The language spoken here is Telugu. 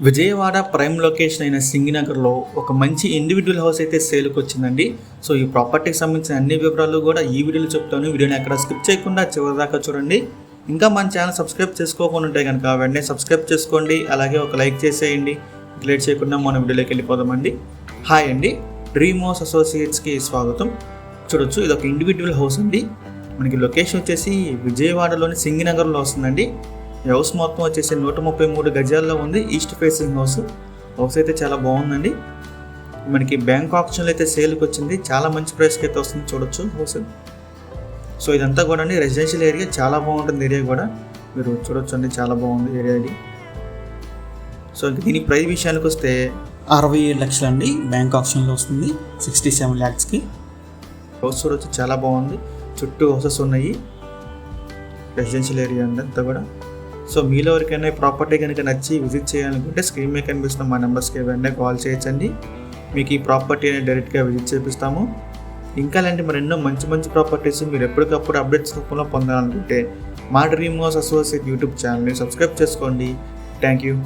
విజయవాడ ప్రైమ్ లొకేషన్ అయిన సింగినగర్లో ఒక మంచి ఇండివిజువల్ హౌస్ అయితే సేల్కి వచ్చిందండి సో ఈ ప్రాపర్టీకి సంబంధించిన అన్ని వివరాలు కూడా ఈ వీడియోలో చెప్తాను. వీడియోని ఎక్కడ స్కిప్ చేయకుండా చివరి దాకా చూడండి. ఇంకా మన ఛానల్ సబ్స్క్రైబ్ చేసుకోకుండా ఉంటే కనుక వెంటనే సబ్స్క్రైబ్ చేసుకోండి. అలాగే ఒక లైక్ చేసేయండి. లేట్ చేయకుండా మన వీడియోలోకి వెళ్ళిపోదామండి. హాయ్ అండి. డ్రీమ్ హౌస్ అసోసియేట్స్కి స్వాగతం. చూడొచ్చు ఇది ఒక ఇండివిజువల్ హౌస్ అండి. మనకి లొకేషన్ వచ్చేసి విజయవాడలోని సింగినగర్లో వస్తుందండి. ఈ హౌస్ మొత్తం వచ్చేసి నూట ముప్పై మూడు గజాల్లో ఉంది. East facing house. హౌస్ అయితే చాలా బాగుందండి. మనకి బ్యాంక్ ఆప్షన్లో అయితే సేల్కి వచ్చింది. చాలా మంచి ప్రైస్కి అయితే వస్తుంది చూడొచ్చు హౌస్. సో ఇదంతా కూడా అండి. రెసిడెన్షియల్ ఏరియా చాలా బాగుంటుంది ఏరియా కూడా. మీరు చూడొచ్చు అండి చాలా బాగుంది ఏరియా ఇది. సో దీని ప్రైస్ విషయానికి వస్తే అరవై ఏడు లక్షలు అండి. బ్యాంక్ ఆప్షన్లో వస్తుంది. Sixty seven ల్యాక్స్కి. హౌస్ చూడొచ్చు చాలా బాగుంది. చుట్టూ హౌసెస్ ఉన్నాయి. రెసిడెన్షియల్ ఏరియా ఉంది అంతా కూడా. సో మీలో ఎవరికైనా ఈ ప్రాపర్టీ కనుక నచ్చి విజిట్ చేయాలనుకుంటే స్క్రీన్ మీద కనిపిస్తున్న మా నెంబర్స్కి వెంటనే కాల్ చేయొచ్చండి. మీకు ఈ ప్రాపర్టీ అనేది డైరెక్ట్గా విజిట్ చేపిస్తాము. ఇంకా అలాంటి మరెన్నో మంచి మంచి ప్రాపర్టీస్ మీరు ఎప్పటికప్పుడు అప్డేట్స్ రూపంలో పొందాలనుకుంటే మా డ్రీమ్ హౌస్ అసోసియేట్ యూట్యూబ్ ఛానల్ని సబ్స్క్రైబ్ చేసుకోండి. Thank you